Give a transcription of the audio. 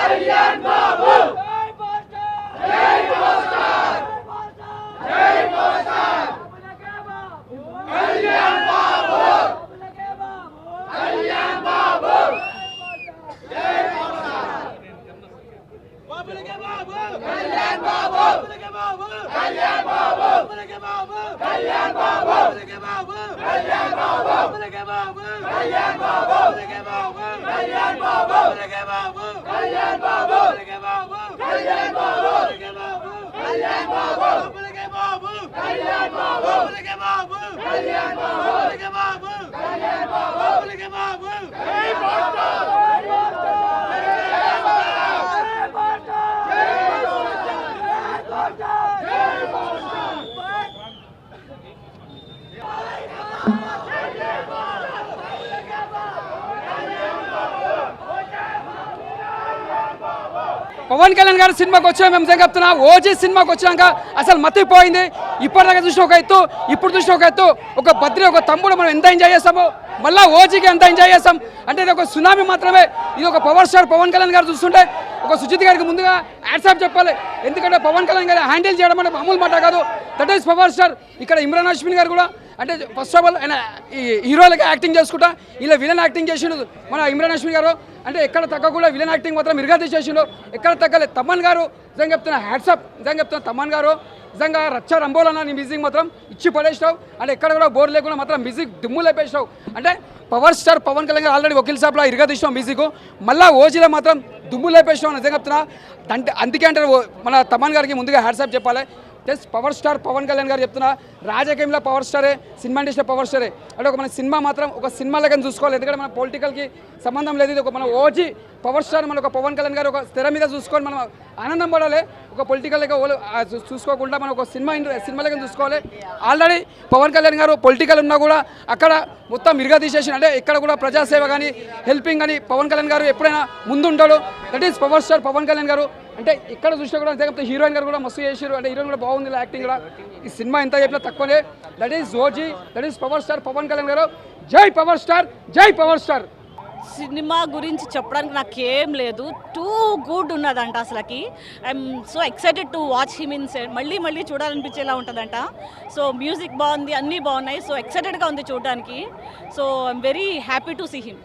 కళ్యాణ్ బాబు జై మోసార్ జై మోసార్ కళ్యాణ్ బాబు కళ్యాణ్ బాబు జై మోసార్ కళ్యాణ్ బాబు కళ్యాణ్ బాబు కళ్యాణ్ బాబు కళ్యాణ్ బాబు కళ్యాణ్ బాబు కళ్యాణ్ బాబు కళ్యాణ్ బాబు Vamos. పవన్ కళ్యాణ్ గారి సినిమాకి వచ్చా మేము నిజంగా చెప్తున్నా ఓజీ సినిమాకి వచ్చాక అసలు మతిపోయింది. ఇప్పటిదాకా చూసిన ఒక ఎత్తు ఇప్పుడు చూసిన ఒక ఎత్తు. ఒక బద్రి ఒక తమ్ముడు మనం ఎంత ఎంజాయ్ చేస్తామో మళ్ళా ఓజీకి ఎంత ఎంజాయ్ చేస్తాం. అంటే ఇది ఒక సునామీ మాత్రమే. ఇది ఒక పవర్ స్టార్ పవన్ కళ్యాణ్ గారు చూస్తుంటే ఒక సుజిత్ గారికి ముందుగా యాడ్సాప్ చెప్పాలి. ఎందుకంటే పవన్ కళ్యాణ్ గారు హ్యాండిల్ చేయడం అంటే మామూలు మాట కాదు. That is power star. ఇక్కడ ఇమ్రాన్ హాష్మిన్ గారు కూడా అంటే ఫస్ట్ ఆఫ్ ఆల్ ఆయన ఈ హీరోలకి యాక్టింగ్ చేసుకుంటా ఇలా విలన్ యాక్టింగ్ చేసిండు. మన ఇమ్రాన్ హష్మి గారు అంటే ఎక్కడ తగ్గకుండా విలన్ యాక్టింగ్ మాత్రం మిరుగా చేసిండు. ఎక్కడ తగ్గలేదు తమ్మన్ గారు నిజంగా చెప్తున్నా హ్యాట్సప్ నిజంగా చెప్తున్నా తమ్మన్ గారు. నిజంగా రచ్చ రంబోలన్న నీ మ్యూజిక్ మాత్రం ఇచ్చి పడేసినావు. అంటే ఎక్కడ కూడా బోర్ లేకుండా మాత్రం మ్యూజిక్ దుమ్ము లేపేసినావు. అంటే power star Pawan Kalyan garu already Vakeel సాబ్లా ఇరుగా మ్యూజిక్ మళ్ళీ ఓజీలో మాత్రం దుమ్ము లేపేసినావు నిజంగా చెప్తున్నా. అంటే అందుకే అంటారు మన తమ్మన్ గారికి ముందుగా హ్యాట్సాప్ చెప్పాలి. Just power star Pawan Kalyan garu చెప్తున్నా రాజకీయంలో పవర్ స్టారే సినిమా ఇండస్ట్రీలో పవర్ స్టారే అంటే ఒక మన సినిమా మాత్రం ఒక సినిమా లెక్క చూసుకోవాలి. ఎందుకంటే మన పొలిటికల్కి సంబంధం లేదు. ఇది ఒక మన ఓజీ పవర్ స్టార్ మన ఒక పవన్ కళ్యాణ్ గారు ఒక స్థిర మీద చూసుకొని మనం ఆనందం పడాలి. ఒక పొలిటికల్ లెక్క చూసుకోకుండా మనం ఒక సినిమా సినిమా లెక్క చూసుకోవాలి. ఆల్రెడీ పవన్ కళ్యాణ్ గారు పొలిటికల్ ఉన్నా కూడా అక్కడ మొత్తం మిరుగా తీసేసి అంటే ఇక్కడ కూడా ప్రజాసేవ కానీ హెల్పింగ్ కానీ పవన్ కళ్యాణ్ గారు ఎప్పుడైనా ముందుంటాడు. That is power star Pawan Kalyan garu. అంటే ఇక్కడ చూసినా కూడా అంతే హీరోయిన్ గారు కూడా మస్తు చేసారు అంటే హీరోయిన్ కూడా బాగుంది యాక్టింగ్ కూడా. ఈ సినిమా ఎంత చెప్పినా తక్కువనే. That is Joji that is power star Pawan Kalyan garu. జై పవర్ స్టార్ జై పవర్ స్టార్ సినిమా గురించి చెప్పడానికి నాకేం లేదు. టూ గుడ్ ఉన్నదంట అసలుకి. I'm so excited to watch him in set మళ్ళీ మళ్ళీ చూడాలనిపించేలా ఉంటుందంట. సో మ్యూజిక్ బాగుంది అన్నీ బాగున్నాయి. సో ఎక్సైటెడ్గా ఉంది చూడడానికి. So I'm very happy to see him